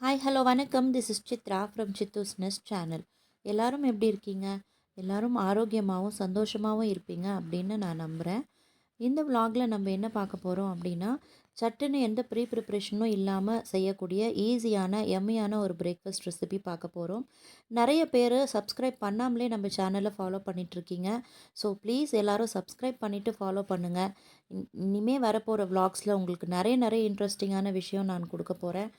Hi hello வணக்கம். This is Chitra from Chithu's nest channel எல்லாரும் எப்படி இருக்கீங்க? எல்லாரும் ஆரோக்கியமாகவும் சந்தோஷமாகவும் இருப்பீங்க அப்படின்னு நான் நம்புகிறேன் இந்த விலாகில் நம்ம என்ன பார்க்க போகிறோம் அப்படின்னா சட்டுன்னு எந்த ப்ரீ ப்ரிப்ரேஷனும் இல்லாமல் செய்யக்கூடிய ஈஸியான எம்மையான ஒரு பிரேக்ஃபாஸ்ட் ரெசிபி பார்க்க போகிறோம் நிறைய பேர் சப்ஸ்கிரைப் பண்ணாமலே நம்ம சேனலை ஃபாலோ பண்ணிகிட்ருக்கீங்க ஸோ ப்ளீஸ் எல்லாரும் சப்ஸ்கிரைப் பண்ணிவிட்டு ஃபாலோ பண்ணுங்கள் இனிமேல் வரப்போகிற விலாக்ஸில் உங்களுக்கு நிறைய நிறைய இன்ட்ரெஸ்டிங்கான விஷயம் நான் கொடுக்க போகிறேன்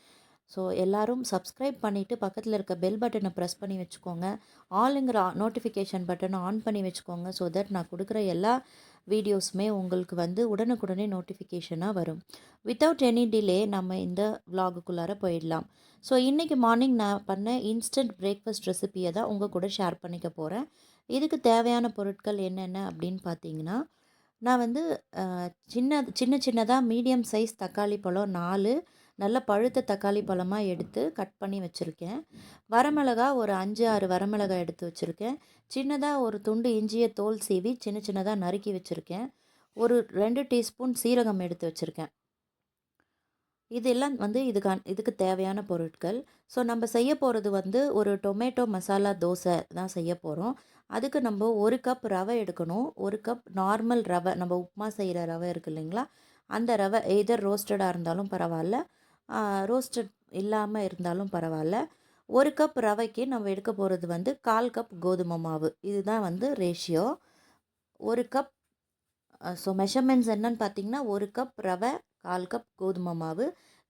ஸோ எல்லோரும் சப்ஸ்கிரைப் பண்ணிவிட்டு பக்கத்தில் இருக்க பெல் பட்டனை ப்ரெஸ் பண்ணி வச்சுக்கோங்க. ஆளுங்கிற நோட்டிஃபிகேஷன் பட்டனை ஆன் பண்ணி வச்சுக்கோங்க. ஸோ தட் நான் கொடுக்குற எல்லா வீடியோஸுமே உங்களுக்கு வந்து உடனுக்குடனே நோட்டிஃபிகேஷனாக வரும். வித்தவுட் எனி டிலே நம்ம இந்த விலாகுக்குள்ளார போயிடலாம். ஸோ இன்றைக்கி மார்னிங் நான் பண்ண இன்ஸ்டன்ட் பிரேக்ஃபாஸ்ட் ரெசிபியை தான் உங்கள் கூட ஷேர் பண்ணிக்க போகிறேன் இதுக்கு தேவையான பொருட்கள் என்னென்ன அப்படின்னு பார்த்தீங்கன்னா நான் வந்து சின்ன சின்ன சின்னதாக மீடியம் சைஸ் தக்காளி பழம் நாலு நல்ல பழுத்த தக்காளி பழமாக எடுத்து கட் பண்ணி வச்சுருக்கேன். வரமிளகா ஒரு அஞ்சு ஆறு வரமிளகா எடுத்து வச்சுருக்கேன். சின்னதாக ஒரு துண்டு இஞ்சியை தோல் சீவி சின்ன சின்னதாக நறுக்கி வச்சுருக்கேன். ஒரு ரெண்டு டீஸ்பூன் சீரகம் எடுத்து வச்சுருக்கேன். இதெல்லாம் வந்து இதுக்கான இதுக்கு தேவையான பொருட்கள். ஸோ நம்ம செய்ய போகிறது வந்து ஒரு டொமேட்டோ மசாலா தோசை தான் செய்ய போகிறோம் அதுக்கு நம்ம ஒரு கப் ரவை எடுக்கணும். ஒரு கப் நார்மல் ரவை நம்ம உப்புமா செய்கிற ரவை இருக்கு இல்லைங்களா? அந்த ரவை எதர் ரோஸ்டடாக இருந்தாலும் பரவாயில்ல. ரோஸ்டட் இல்லாமல் இருந்தாலும் பரவாயில்ல. ஒரு கப் ரவைக்கு நம்ம எடுக்க போகிறது வந்து கால் கப் கோதுமை மாவு. இதுதான் வந்து ரேஷியோ ஒரு கப் ஸோ மெஷர்மெண்ட்ஸ் என்னன்னு பார்த்தீங்கன்னா ஒரு கப் ரவை கால் கப் கோதுமை மாவு.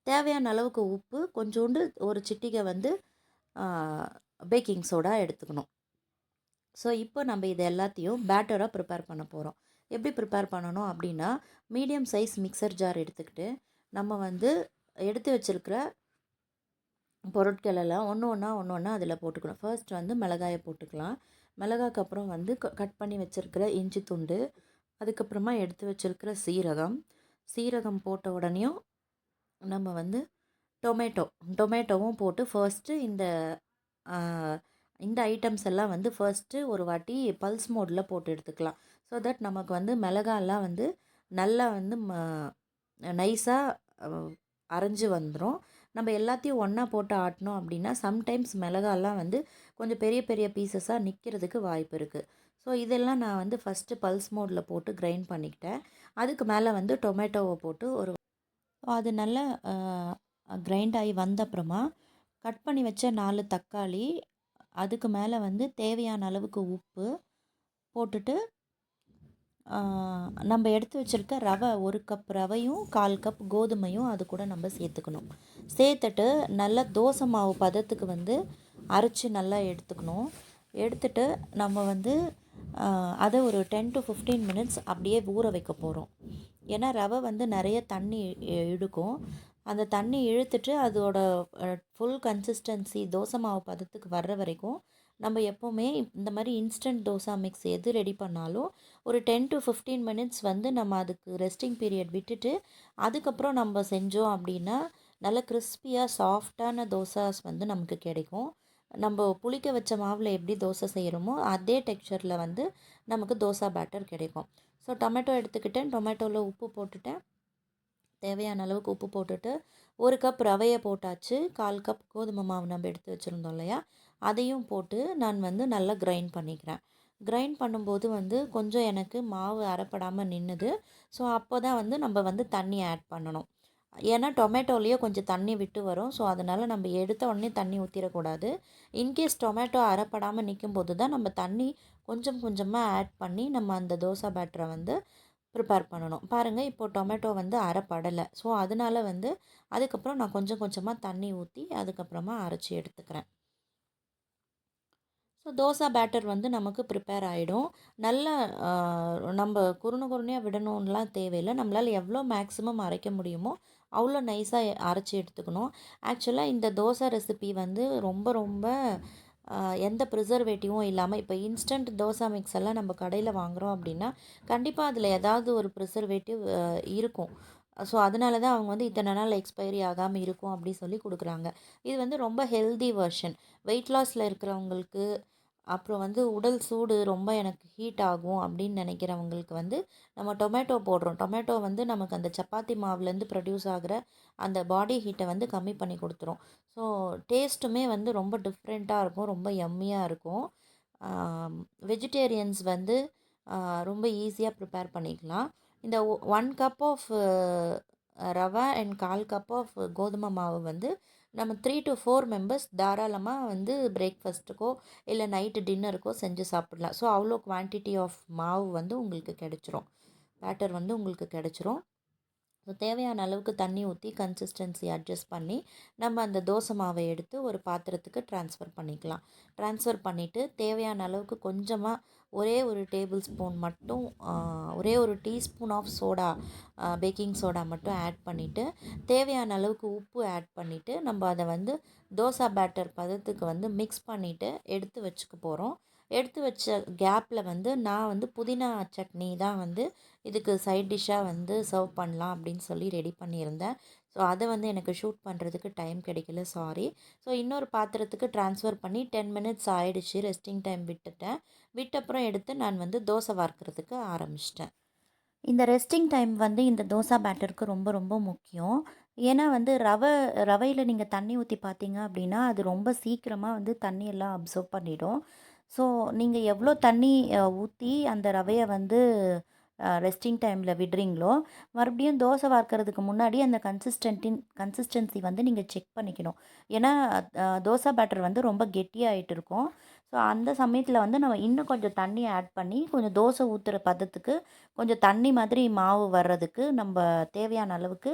தேவையான அளவுக்கு உப்பு கொஞ்சோண்டு ஒரு சிட்டிகை வந்து பேக்கிங் சோடா எடுத்துக்கணும். ஸோ இப்போ நம்ம இது எல்லாத்தையும் பேட்டராக ப்ரிப்பேர் பண்ண போகிறோம் எப்படி ப்ரிப்பேர் பண்ணணும் அப்படின்னா மீடியம் சைஸ் மிக்சர் ஜார் எடுத்துக்கிட்டு நம்ம வந்து எடுத்து வச்சிருக்கிற பொருட்கள் எல்லாம் ஒன்று ஒன்றா ஒன்று ஒன்றா அதில் போட்டுக்கணும். ஃபர்ஸ்ட் வந்து மிளகாயை போட்டுக்கலாம். மிளகாய்க்கு அப்புறம் வந்து கட் பண்ணி வச்சுருக்கிற இஞ்சி துண்டு அதுக்கப்புறமா எடுத்து வச்சிருக்கிற சீரகம். சீரகம் போட்ட உடனேயும் நம்ம வந்து டொமேட்டோ டொமேட்டோவும் போட்டு ஃபர்ஸ்ட்டு இந்த இந்த ஐட்டம்ஸ் எல்லாம் வந்து ஃபர்ஸ்ட்டு ஒரு வாட்டி பல்ஸ் மோடில் போட்டு எடுத்துக்கலாம். ஸோ தட் நமக்கு வந்து மிளகாலாம் வந்து நல்லா வந்து ம நைஸாக அரைஞ்சு வந்துடும் நம்ம எல்லாத்தையும் ஒன்றா போட்டு ஆட்டினோம் அப்படின்னா சம்டைம்ஸ் மிளகாலாம் வந்து கொஞ்சம் பெரிய பெரிய பீசஸாக நிற்கிறதுக்கு வாய்ப்பு இருக்குது ஸோ இதெல்லாம் நான் வந்து ஃபஸ்ட்டு பல்ஸ் மோடில் போட்டு கிரைண்ட் பண்ணிக்கிட்டேன். அதுக்கு மேலே வந்து டொமேட்டோவை போட்டு ஒரு அது நல்லா கிரைண்ட் ஆகி வந்த அப்புறமா கட் பண்ணி வச்ச நாலு தக்காளி அதுக்கு மேலே வந்து தேவையான அளவுக்கு உப்பு போட்டுட்டு நம்ம எடுத்து வச்சுருக்க ரவை ஒரு கப் ரவையும் கால் கப் கோதுமையும் அது கூட நம்ம சேர்த்துக்கணும். சேர்த்துட்டு நல்லா தோசை மாவு பதத்துக்கு வந்து அரைச்சி நல்லா எடுத்துக்கணும். எடுத்துட்டு நம்ம வந்து அதை ஒரு டென் டு ஃபிஃப்டீன் மினிட்ஸ் அப்படியே ஊற வைக்க போகிறோம் ஏன்னா ரவை வந்து நிறைய தண்ணி இழுக்கும். அந்த தண்ணி இழுத்துட்டு அதோட ஃபுல் கன்சிஸ்டன்சி தோசை மாவு பதத்துக்கு வர்ற வரைக்கும் நம்ம எப்போவுமே இந்த மாதிரி இன்ஸ்டன்ட் தோசா மிக்ஸ் எது ரெடி பண்ணாலும் ஒரு டென் டு ஃபிஃப்டீன் மினிட்ஸ் வந்து நம்ம அதுக்கு ரெஸ்டிங் பீரியட் விட்டுட்டு அதுக்கப்புறம் நம்ம செஞ்சோம் அப்படின்னா நல்ல கிறிஸ்பியாக சாஃப்டான தோசாஸ் வந்து நமக்கு கிடைக்கும். நம்ம புளிக்க வச்ச மாவில் எப்படி தோசை செய்கிறோமோ அதே டெக்ஸ்சரில் வந்து நமக்கு தோசா பேட்டர் கிடைக்கும். ஸோ டொமேட்டோ எடுத்துக்கிட்டேன். டொமேட்டோவில் உப்பு போட்டுட்டேன். தேவையான அளவுக்கு உப்பு போட்டுட்டு ஒரு கப் ரவையை போட்டாச்சு. கால் கப் கோதுமை மாவு நம்ம எடுத்து வச்சுருந்தோம் இல்லையா? அதையும் போட்டு நான் வந்து நல்லா கிரைண்ட் பண்ணிக்கிறேன். கிரைண்ட் பண்ணும்போது வந்து கொஞ்சம் எனக்கு மாவு அரைப்படாமல் நின்றுது ஸோ அப்போ தான் வந்து நம்ம வந்து தண்ணி ஆட் பண்ணணும். ஏன்னா டொமேட்டோலேயே கொஞ்சம் தண்ணி விட்டு வரும். ஸோ அதனால் நம்ம எடுத்த உடனே தண்ணி ஊற்றிடக்கூடாது இன்கேஸ் டொமேட்டோ அரைப்படாமல் நிற்கும் போது தான் நம்ம தண்ணி கொஞ்சம் கொஞ்சமாக ஆட் பண்ணி நம்ம அந்த தோசை பேட்டரை வந்து ப்ரிப்பேர் பண்ணணும். பாருங்கள் இப்போ டொமேட்டோ வந்து அரைப்படலை. ஸோ அதனால வந்து அதுக்கப்புறம் நான் கொஞ்சம் கொஞ்சமாக தண்ணி ஊற்றி அதுக்கப்புறமா அரைச்சி எடுத்துக்கிறேன். ஸோ தோசை பேட்டர் வந்து நமக்கு ப்ரிப்பேர் ஆகிடும் நல்ல நம்ம குறுணு குறுனையாக விடணும்லாம் தேவையில்லை. நம்மளால் எவ்வளோ மேக்ஸிமம் அரைக்க முடியுமோ அவ்வளோ நைஸாக அரைச்சி எடுத்துக்கணும். ஆக்சுவலாக இந்த தோசை ரெசிபி வந்து ரொம்ப ரொம்ப எந்த ப்ரிசர்வேட்டிவும் இல்லாமல் இப்போ இன்ஸ்டன்ட் தோசை மிக்ஸ் எல்லாம் நம்ம கடையில் வாங்குகிறோம் அப்படின்னா கண்டிப்பாக அதில் ஏதாவது ஒரு ப்ரிசர்வேட்டிவ் இருக்கும். ஸோ அதனால தான் அவங்க வந்து இத்தனை நாள் எக்ஸ்பைரி ஆகாமல் இருக்கும் அப்படி சொல்லி கொடுக்குறாங்க. இது வந்து ரொம்ப ஹெல்தி வெர்ஷன் வெயிட் லாஸில் இருக்கிறவங்களுக்கு அப்புறம் வந்து உடல் சூடு ரொம்ப எனக்கு ஹீட் ஆகும் அப்படின்னு நினைக்கிறவங்களுக்கு வந்து நம்ம டொமேட்டோ போடுறோம். டொமேட்டோ வந்து நமக்கு அந்த சப்பாத்தி மாவுலேருந்து ப்ரொடியூஸ் ஆகிற அந்த பாடி ஹீட்டை வந்து கம்மி பண்ணி கொடுத்துரும். ஸோ டேஸ்ட்டுமே வந்து ரொம்ப டிஃப்ரெண்ட்டாக இருக்கும் ரொம்ப எம்மியாக இருக்கும். வெஜிடேரியன்ஸ் வந்து ரொம்ப ஈஸியாக ப்ரிப்பேர் பண்ணிக்கலாம். இந்த ஒன் கப் ஆஃப் ரவை அண்ட் கால் கப் ஆஃப் கோதுமை மாவு வந்து நம்ம த்ரீ டு ஃபோர் மெம்பர்ஸ் தாராளமாக வந்து பிரேக்ஃபாஸ்ட்டுக்கோ இல்லை நைட்டு டின்னருக்கோ செஞ்சு சாப்பிட்லாம். ஸோ அவ்வளோ குவான்டிட்டி ஆஃப் மாவு வந்து உங்களுக்கு கிடச்சிரும். பேட்டர் வந்து உங்களுக்கு கிடச்சிரும். ஸோ தேவையான அளவுக்கு தண்ணி ஊற்றி கன்சிஸ்டன்சி அட்ஜஸ்ட் பண்ணி நம்ம அந்த தோசை மாவை எடுத்து ஒரு பாத்திரத்துக்கு ட்ரான்ஸ்ஃபர் பண்ணிக்கலாம். ட்ரான்ஸ்ஃபர் பண்ணிவிட்டு தேவையான அளவுக்கு கொஞ்சமாக ஒரே ஒரு டேபிள் ஸ்பூன் மட்டும் ஒரே ஒரு teaspoon of soda baking soda மட்டும் ஆட் பண்ணிவிட்டு தேவையான அளவுக்கு உப்பு ஆட் பண்ணிவிட்டு நம்ம அதை வந்து தோசை பேட்டர் பதத்துக்கு வந்து மிக்ஸ் பண்ணிவிட்டு எடுத்து வச்சுக்க போகிறோம் எடுத்து வச்ச கேப்பில் வந்து நான் வந்து புதினா சட்னி தான் வந்து இதுக்கு சைட் டிஷ்ஷாக வந்து சர்வ் பண்ணலாம் அப்படின்னு சொல்லி ரெடி பண்ணியிருந்தேன். ஸோ அதை வந்து எனக்கு ஷூட் பண்ணுறதுக்கு டைம் கிடைக்கல. சாரி. ஸோ இன்னொரு பாத்திரத்துக்கு ட்ரான்ஸ்ஃபர் பண்ணி டென் மினிட்ஸ் ஆகிடுச்சு ரெஸ்டிங் டைம் விட்டுட்டேன். விட்டப்புறம் எடுத்து நான் வந்து தோசை வார்க்கிறதுக்கு ஆரம்பிச்சிட்டேன். இந்த ரெஸ்டிங் டைம் வந்து இந்த தோசை பேட்டருக்கு ரொம்ப ரொம்ப முக்கியம். ஏன்னா வந்து ரவை ரவையில் நீங்கள் தண்ணி ஊற்றி பார்த்தீங்க அப்படின்னா அது ரொம்ப சீக்கிரமாக வந்து தண்ணியெல்லாம் அப்சர்வ் பண்ணிடும். ஸோ நீங்கள் எவ்வளோ தண்ணி ஊற்றி அந்த ரவையை வந்து ரெஸ்டிங் டைமில் விடுறீங்களோ மறுபடியும் தோசை வார்க்கறதுக்கு முன்னாடி அந்த கன்சிஸ்டன்ட்டின் கன்சிஸ்டன்சி வந்து நீங்கள் செக் பண்ணிக்கணும். ஏன்னா தோசை பேட்டர் வந்து ரொம்ப கெட்டியாகிட்டு இருக்கும். ஸோ அந்த சமயத்தில் வந்து நம்ம இன்னும் கொஞ்சம் தண்ணி ஆட் பண்ணி கொஞ்சம் தோசை ஊற்றுற பதத்துக்கு கொஞ்சம் தண்ணி மாதிரி மாவு வர்றதுக்கு நம்ம தேவையான அளவுக்கு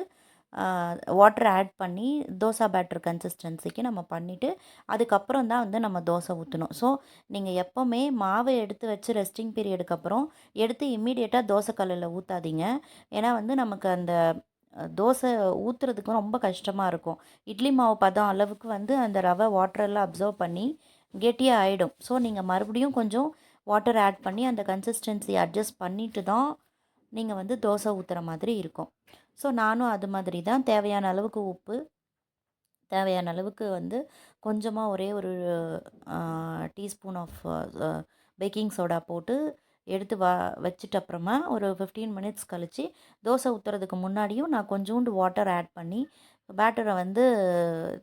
வாட்டர் ஆட் பண்ணி தோசை பேட்டர் கன்சிஸ்டன்சிக்கு நம்ம பண்ணிவிட்டு அதுக்கப்புறம் தான் வந்து நம்ம தோசை ஊற்றணும் ஸோ நீங்கள் எப்போவுமே மாவை எடுத்து வச்சு ரெஸ்டிங் பீரியடுக்கு அப்புறம் எடுத்து இம்மீடியட்டாக தோசை கல்லில் ஊற்றாதீங்க ஏன்னா வந்து நமக்கு அந்த தோசை ஊற்றுறதுக்கும் ரொம்ப கஷ்டமாக இருக்கும். இட்லி மாவு பதம் அளவுக்கு வந்து அந்த ரவை வாட்டரெல்லாம் அப்சர்வ் பண்ணி கெட்டியாக ஆகிடும் ஸோ நீங்கள் மறுபடியும் கொஞ்சம் வாட்டர் ஆட் பண்ணி அந்த கன்சிஸ்டன்சி அட்ஜஸ்ட் பண்ணிவிட்டு தான் நீங்கள் வந்து தோசை ஊற்றுற மாதிரி இருக்கும். ஸோ நானும் அது மாதிரி தான். தேவையான அளவுக்கு உப்பு தேவையான அளவுக்கு வந்து கொஞ்சமாக ஒரே ஒரு டீஸ்பூன் ஆஃப் பேக்கிங் சோடா போட்டு எடுத்து வா வச்சுட்டு அப்புறமா ஒரு ஃபிஃப்டீன் மினிட்ஸ் கழித்து தோசை ஊற்றுறதுக்கு முன்னாடியும் நான் கொஞ்சோண்டு வாட்டர் ஆட் பண்ணி பேட்டரை வந்து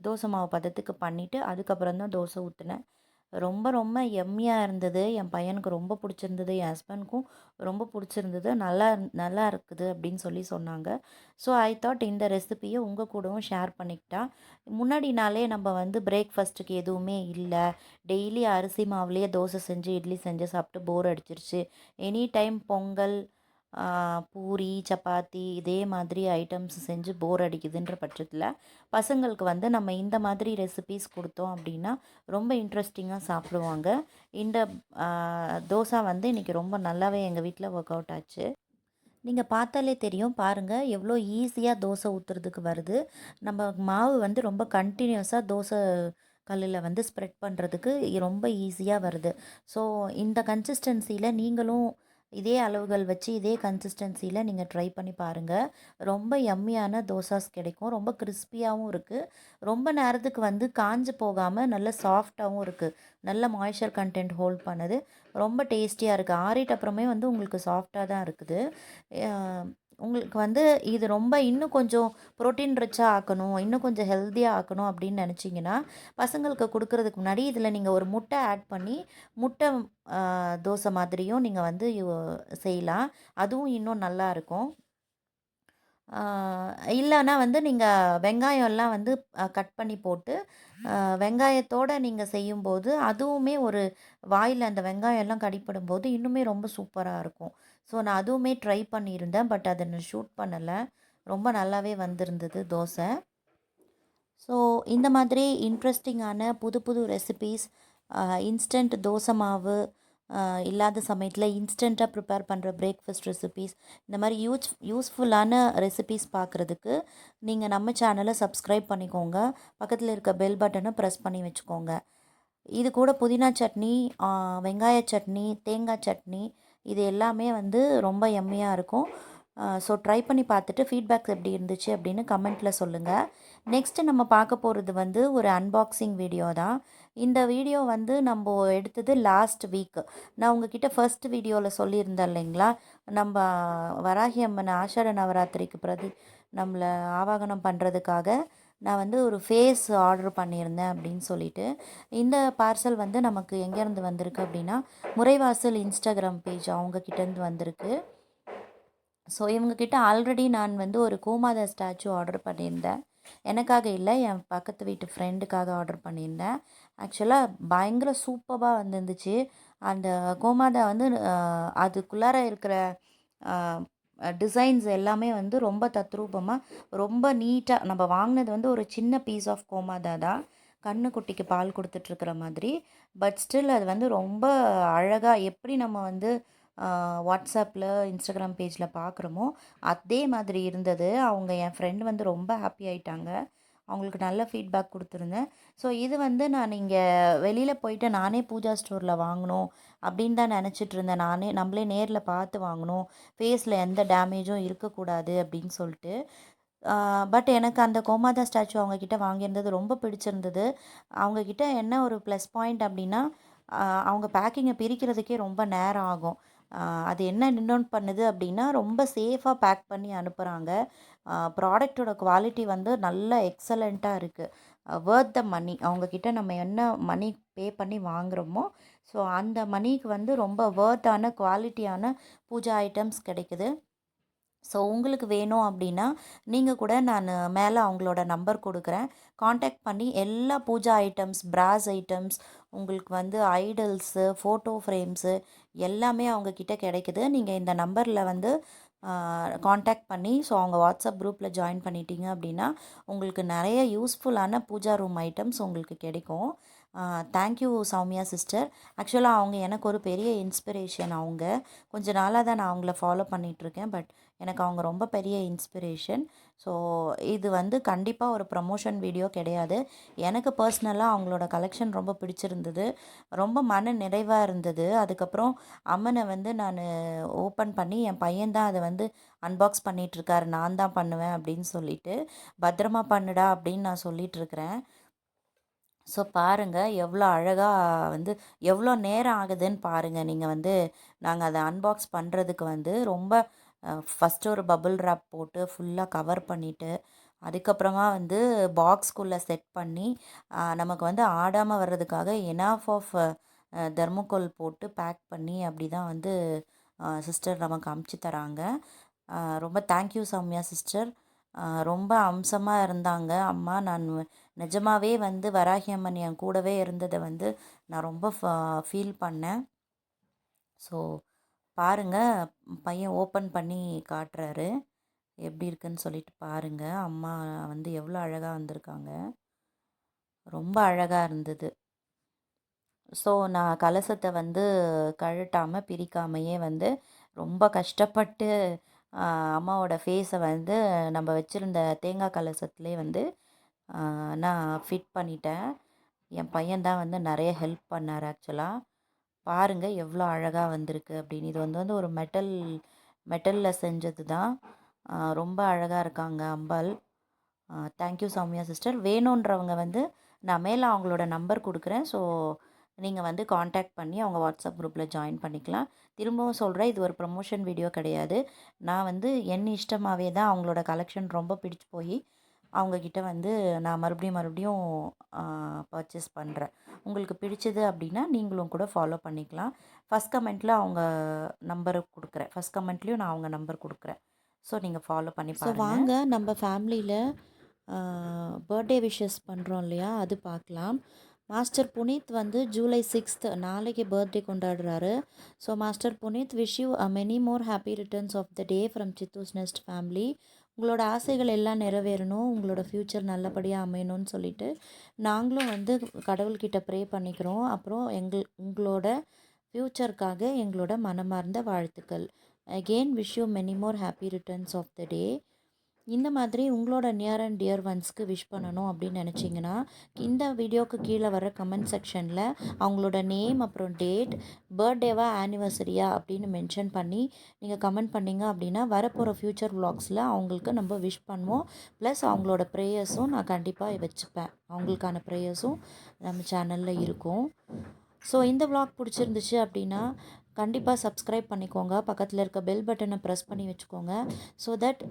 தோசை மாவு பதத்துக்கு பண்ணிவிட்டு அதுக்கப்புறம் தான் தோசை ஊற்றினேன் ரொம்ப ரொம்ப எம்மியாக இருந்தது. என் பையனுக்கு ரொம்ப பிடிச்சிருந்தது. என் ஹஸ்பண்ட்க்கும் ரொம்ப பிடிச்சிருந்தது. நல்லா நல்லா இருக்குது அப்படின்னு சொல்லி சொன்னாங்க. ஸோ ஐ தாட் இந்த ரெசிப்பியை உங்கள் கூடவும் ஷேர் பண்ணிக்கிட்டா முன்னாடி நாளே நம்ம வந்து பிரேக்ஃபாஸ்ட்டுக்கு எதுவுமே இல்லை. டெய்லி அரிசி மாவுலேயே தோசை செஞ்சு இட்லி செஞ்சு சாப்பிட்டு போர் அடிச்சிருச்சு. எனி டைம் பொங்கல் பூரி சப்பாத்தி இதே மாதிரி ஐட்டம்ஸ் செஞ்சு போர் அடிக்குதுன்ற பட்சத்தில் பசங்களுக்கு வந்து நம்ம இந்த மாதிரி ரெசிபீஸ் கொடுத்தோம் அப்படின்னா ரொம்ப இன்ட்ரெஸ்டிங்காக சாப்பிடுவாங்க. இந்த தோசை வந்து இன்றைக்கி ரொம்ப நல்லாவே எங்கள் வீட்டில் ஒர்க் அவுட் ஆச்சு. நீங்கள் பார்த்தாலே தெரியும். பாருங்கள் எவ்வளோ ஈஸியாக தோசை ஊற்றுறதுக்கு வருது. நம்ம மாவு வந்து ரொம்ப கண்டினியூஸாக தோசை கல்லில் வந்து ஸ்ப்ரெட் பண்ணுறதுக்கு ரொம்ப ஈஸியாக வருது. ஸோ இந்த கன்சிஸ்டன்சியில் நீங்களும் இதே அளவுகள் வச்சு இதே கன்சிஸ்டன்சியில் நீங்கள் ட்ரை பண்ணி பாருங்கள் ரொம்ப எம்மியான தோசாஸ் கிடைக்கும். ரொம்ப கிறிஸ்பியாகவும் இருக்குது ரொம்ப நேரத்துக்கு வந்து காஞ்சு போகாமல் நல்ல சாஃப்டாகவும் இருக்குது நல்ல மாய்ச்சர் கண்டென்ட் ஹோல்ட் பண்ணுது. ரொம்ப டேஸ்டியாக இருக்குது ஆறிட்ட அப்புறமே வந்து உங்களுக்கு சாஃப்டாக தான் இருக்குது. உங்களுக்கு வந்து இது ரொம்ப இன்னும் கொஞ்சம் ப்ரோட்டீன் ரிச்சாக ஆக்கணும் இன்னும் கொஞ்சம் ஹெல்த்தியாக ஆக்கணும் அப்படின்னு நினச்சிங்கன்னா பசங்களுக்கு கொடுக்குறதுக்கு முன்னாடி இதில் நீங்கள் ஒரு முட்டை ஆட் பண்ணி முட்டை தோசை மாதிரியும் நீங்கள் வந்து செய்யலாம். அதுவும் இன்னும் நல்லாயிருக்கும் இல்லைன்னா வந்து நீங்கள் வெங்காயம்லாம் வந்து கட் பண்ணி போட்டு வெங்காயத்தோடு நீங்கள் செய்யும்போது அதுவுமே ஒரு வாயில் அந்த வெங்காயம்லாம் கடிப்படும் போது இன்னுமே ரொம்ப சூப்பராக இருக்கும். ஸோ நான் அதுவுமே ட்ரை பண்ணியிருந்தேன் பட் அதை நான் ஷூட் பண்ணலை. ரொம்ப நல்லாவே வந்திருந்தது தோசை. ஸோ இந்த மாதிரி இன்ட்ரெஸ்டிங்கான புது புது ரெசிபீஸ் இன்ஸ்டன்ட் தோசை மாவு இல்லாத சமயத்தில் இன்ஸ்டண்ட்டாக ப்ரிப்பேர் பண்ணுற பிரேக்ஃபாஸ்ட் ரெசிபீஸ் இந்த மாதிரி யூஸ் யூஸ்ஃபுல்லான ரெசிபீஸ் பார்க்குறதுக்கு நீங்கள் நம்ம சேனலை சப்ஸ்கிரைப் பண்ணிக்கோங்க. பக்கத்தில் இருக்க பெல் பட்டனை ப்ரெஸ் பண்ணி வச்சுக்கோங்க. இது கூட புதினா சட்னி வெங்காய சட்னி தேங்காய் சட்னி இது எல்லாமே வந்து ரொம்ப எம்மையாக இருக்கும். ஸோ ட்ரை பண்ணி பார்த்துட்டு ஃபீட்பேக்ஸ் எப்படி இருந்துச்சு அப்படின்னு கமெண்ட்டில் சொல்லுங்கள் நெக்ஸ்ட்டு நம்ம பார்க்க போகிறது வந்து ஒரு அன்பாக்சிங் வீடியோ தான். இந்த வீடியோ வந்து நம்ம எடுத்தது லாஸ்ட் வீக் நான் உங்ககிட்ட ஃபர்ஸ்ட் வீடியோவில் சொல்லியிருந்தேன் இல்லைங்களா? நம்ம வராகி அம்மன் ஆஷாட நவராத்திரிக்கு பிரதி நம்மளை ஆவாகனம் பண்ணுறதுக்காக நான் வந்து ஒரு ஃபேஸ் ஆர்டர் பண்ணியிருந்தேன் அப்படின்னு சொல்லிட்டு இந்த பார்சல் வந்து நமக்கு எங்கேருந்து வந்திருக்கு அப்படின்னா முறைவாசல் இன்ஸ்டாகிராம் பேஜ் அவங்கக்கிட்டேருந்து வந்திருக்கு. ஸோ இவங்கக்கிட்ட ஆல்ரெடி நான் வந்து ஒரு கோமாதா ஸ்டாச்சு ஆர்டர் பண்ணியிருந்தேன். எனக்காக இல்லை என் பக்கத்து வீட்டு ஃப்ரெண்டுக்காக ஆர்டர் பண்ணியிருந்தேன். ஆக்சுவலாக பயங்கர சூப்பராக வந்துருந்துச்சு. அந்த கோமாதா வந்து அதுக்குள்ளார இருக்கிற டிசைன்ஸ் எல்லாமே வந்து ரொம்ப தத்ரூபமாக ரொம்ப நீட்டாக நம்ம வாங்கினது வந்து ஒரு சின்ன பீஸ் ஆஃப் கோமாதா தான் கண்ணுக்குட்டிக்கு பால் கொடுத்துட்ருக்குற மாதிரி. பட் ஸ்டில் அது வந்து ரொம்ப அழகாக எப்படி நம்ம வந்து வாட்ஸ்அப்பில் இன்ஸ்டாகிராம் பேஜில் பார்க்குறோமோ அதே மாதிரி இருந்தது. அவங்க என் ஃப்ரெண்டு வந்து ரொம்ப ஹாப்பி ஆயிட்டாங்க. அவங்களுக்கு நல்ல ஃபீட்பேக் கொடுத்துருந்தேன். ஸோ இது வந்து நான் இங்கே வெளியில் போயிட்டு நானே பூஜா ஸ்டோரில் வாங்கணும் அப்படின்னு தான் நினச்சிட்டு இருந்தேன். நானே நம்மளே நேரில் பார்த்து வாங்கணும். ஃபேஸில் எந்த டேமேஜும் இருக்கக்கூடாது அப்படின்னு சொல்லிட்டு. பட் எனக்கு அந்த கோமாதா ஸ்டாச்சு அவங்கக்கிட்ட வாங்கியிருந்தது ரொம்ப பிடிச்சிருந்தது. அவங்கக்கிட்ட என்ன ஒரு ப்ளஸ் பாயிண்ட் அப்படின்னா அவங்க பேக்கிங்கை பிரிக்கிறதுக்கே ரொம்ப நேரம் ஆகும். அது என்ன டினோட் பண்ணுது அப்படின்னா ரொம்ப சேஃபாக பேக் பண்ணி அனுப்புகிறாங்க ப்ராடக்டோட குவாலிட்டி வந்து நல்ல எக்ஸலண்ட்டாக இருக்குது வேர்த் த மணி அவங்கக்கிட்ட நம்ம என்ன மணி பே பண்ணி வாங்குகிறோமோ ஸோ அந்த மணிக்கு வந்து ரொம்ப வேர்த்தான குவாலிட்டியான பூஜா ஐட்டம்ஸ் கிடைக்குது. ஸோ உங்களுக்கு வேணும் அப்படின்னா நீங்கள் கூட நான் மேலே அவங்களோட நம்பர் கொடுக்குறேன். காண்டாக்ட் பண்ணி எல்லா பூஜா ஐட்டம்ஸ் பிராஸ் ஐட்டம்ஸ் உங்களுக்கு வந்து ஐடல்ஸு ஃபோட்டோ ஃப்ரேம்ஸு எல்லாமே அவங்கக்கிட்ட கிடைக்குது. நீங்கள் இந்த நம்பரில் வந்து காண்டாக்ட் பண்ணி ஸோ அவங்க வாட்ஸ்அப் குரூப்பில் ஜாயின் பண்ணிட்டீங்க அப்படின்னா உங்களுக்கு நிறைய யூஸ்ஃபுல்லான பூஜா ரூம் ஐட்டம்ஸ் உங்களுக்கு கிடைக்கும். தேங்க்யூ சௌமியா சிஸ்டர் ஆக்சுவலாக அவங்க எனக்கு ஒரு பெரிய இன்ஸ்பிரேஷன் அவங்க. கொஞ்ச நாளாக தான் நான் அவங்கள ஃபாலோ பண்ணிகிட்ருக்கேன் பட் எனக்கு அவங்க ரொம்ப பெரிய இன்ஸ்பிரேஷன் ஸோ இது வந்து கண்டிப்பாக ஒரு ப்ரமோஷன் வீடியோ கிடையாது. எனக்கு பர்சனலாக அவங்களோட கலெக்ஷன் ரொம்ப பிடிச்சிருந்தது. ரொம்ப மன நிறைவாக இருந்தது. அதுக்கப்புறம் அம்மனை வந்து நான் ஓப்பன் பண்ணி என் பையன்தான் அதை வந்து அன்பாக்ஸ் பண்ணிகிட்ருக்காரு நான் தான் பண்ணுவேன் அப்படின்னு சொல்லிட்டு பத்திரமா பண்ணுடா அப்படின்னு நான் சொல்லிகிட்ருக்கிறேன் ஸோ பாருங்கள் எவ்வளோ அழகாக வந்து எவ்வளோ நேரம் ஆகுதுன்னு பாருங்கள் நீங்கள் வந்து நாங்கள் அதை அன்பாக்ஸ் பண்ணுறதுக்கு வந்து ரொம்ப ஃபஸ்ட்டு ஒரு பபுள் ரேப் போட்டு ஃபுல்லாக கவர் பண்ணிவிட்டு அதுக்கப்புறமா வந்து பாக்ஸ்குள்ளே செட் பண்ணி நமக்கு வந்து ஆடாமல் வர்றதுக்காக எனாஃப் ஆஃப் தெர்மோகோல் போட்டு பேக் பண்ணி அப்படி தான் வந்து சிஸ்டர் நமக்கு அமுச்சு தராங்க. ரொம்ப தேங்க்யூ சௌமியா சிஸ்டர் ரொம்ப அம்சமாக இருந்தாங்க. அம்மா நான் நிஜமாகவே வந்து வராகி அம்மன் என் கூடவே இருந்ததை வந்து நான் ரொம்ப ஃபீல் பண்ணேன். ஸோ பாருங்கள் பையன் ஓப்பன் பண்ணி காட்டுறாரு. எப்படி இருக்குன்னு சொல்லிட்டு பாருங்கள் அம்மா வந்து எவ்வளோ அழகாக வந்திருக்காங்க. ரொம்ப அழகாக இருந்தது. ஸோ நான் கலசத்தை வந்து கழட்டாமல் பிரிக்காமையே வந்து ரொம்ப கஷ்டப்பட்டு அம்மாவோட ஃபேஸை வந்து நம்ம வச்சுருந்த தேங்காய் கலசத்துலேயே வந்து நான் ஃபிட் பண்ணிட்டேன். என் பையன் தான் வந்து நிறைய ஹெல்ப் பண்ணார் ஆக்சுவலாக பாருங்கள் எவ்வளோ அழகாக வந்திருக்கு அப்படின்னு. இது வந்து வந்து ஒரு மெட்டல் மெட்டலில் செஞ்சது தான் ரொம்ப அழகாக இருக்காங்க அம்பாள். தேங்க்யூ சௌமியா சிஸ்டர் வேணுன்றவங்க வந்து நான் மேலே அவங்களோட நம்பர் கொடுக்குறேன். ஸோ நீங்கள் வந்து காண்டாக்ட் பண்ணி அவங்க வாட்ஸ்அப் குரூப்பில் ஜாயின் பண்ணிக்கலாம். திரும்பவும் சொல்கிறேன் இது ஒரு ப்ரொமோஷன் வீடியோ கிடையாது. நான் வந்து என் இஷ்டமாகவே தான் அவங்களோட கலெக்ஷன் ரொம்ப பிடிச்சி போய் அவங்கக்கிட்ட வந்து நான் மறுபடியும் மறுபடியும் பர்ச்சேஸ் பண்ணுறேன் உங்களுக்கு பிடிச்சது அப்படின்னா நீங்களும் கூட ஃபாலோ பண்ணிக்கலாம். ஃபஸ்ட் கமெண்ட்டில் அவங்க நம்பர் கொடுக்குறேன். ஃபஸ்ட் கமெண்ட்லேயும் நான் அவங்க நம்பர் கொடுக்குறேன். ஸோ நீங்கள் ஃபாலோ பண்ணி ஸோ வாங்க நம்ம ஃபேமிலியில் பர்த்டே விஷஸ் பண்ணுறோம் இல்லையா? அது பார்க்கலாம். மாஸ்டர் புனீத் வந்து ஜூலை சிக்ஸ்த் நாளைக்கு birthday கொண்டாடுறாரு. So master Puneeth wish you a many more happy returns of the day from Chithu's nest family உங்களோட ஆசைகள் எல்லாம் நிறைவேறணும். உங்களோட ஃப்யூச்சர் நல்லபடியாக அமையணும்னு சொல்லிட்டு நாங்களும் வந்து கடவுள்கிட்ட ப்ரே பண்ணிக்கிறோம். அப்புறம் எங்கள் உங்களோட ஃப்யூச்சருக்காக எங்களோட மனமார்ந்த வாழ்த்துக்கள். Again wish you many more happy returns of the day இந்த மாதிரி உங்களோட நியர் அண்ட் டியர் ஒன்ஸ்க்கு விஷ் பண்ணணும் அப்படின்னு நினச்சிங்கன்னா இந்த வீடியோவுக்கு கீழே வர கமெண்ட் செக்ஷனில் அவங்களோட நேம் அப்புறம் டேட் பர்த்டேவா ஆனிவர்சரியா அப்படின்னு மென்ஷன் பண்ணி நீங்கள் கமெண்ட் பண்ணிங்க அப்படின்னா வரப்போகிற ஃப்யூச்சர் வ்ளாக்ஸில் அவங்களுக்கு நம்ம விஷ் பண்ணுவோம். ப்ளஸ் அவங்களோட ப்ரேயர்ஸும் நான் கண்டிப்பாக வச்சுப்பேன். அவங்களுக்கான ப்ரேயர்ஸும் நம்ம சேனலில் இருக்கும். ஸோ இந்த விளாக் பிடிச்சிருந்துச்சு அப்படின்னா கண்டிப்பாக சப்ஸ்கிரைப் பண்ணிக்கோங்க. பக்கத்தில் இருக்க பெல் பட்டனை ப்ரெஸ் பண்ணி வச்சுக்கோங்க. ஸோ தட்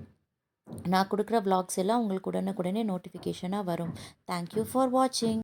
நான் கொடுக்குற வ்ளாக்ஸ் எல்லாம் உங்களுக்கு உடனுக்குடனே நோட்டிஃபிகேஷனாக வரும். தேங்க்யூ ஃபார் வாட்சிங்